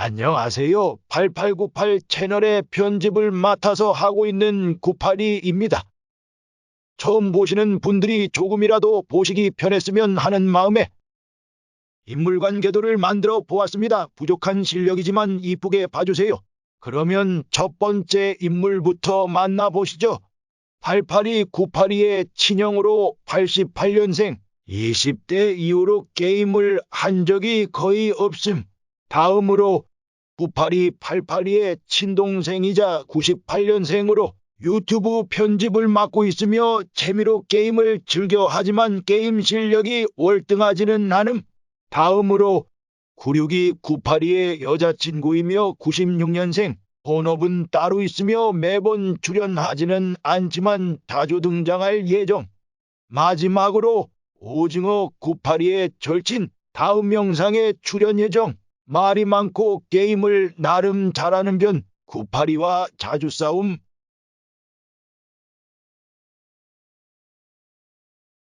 안녕하세요. 8898 채널의 편집을 맡아서 하고 있는 98이입니다. 처음 보시는 분들이 조금이라도 보시기 편했으면 하는 마음에 인물 관계도를 만들어 보았습니다. 부족한 실력이지만 이쁘게 봐주세요. 그러면 첫 번째 인물부터 만나보시죠. 882 982의 친형으로 88년생 20대 이후로 게임을 한 적이 거의 없음. 다음으로 982 882의 친동생이자 98년생으로 유튜브 편집을 맡고 있으며 재미로 게임을 즐겨 하지만 게임 실력이 월등하지는 않음. 다음으로 962 982의 여자친구이며 96년생 본업은 따로 있으며 매번 출연하지는 않지만 자주 등장할 예정. 마지막으로 오징어 982의 절친 다음 영상에 출연 예정. 말이 많고 게임을 나름 잘하는 편 982와 자주 싸움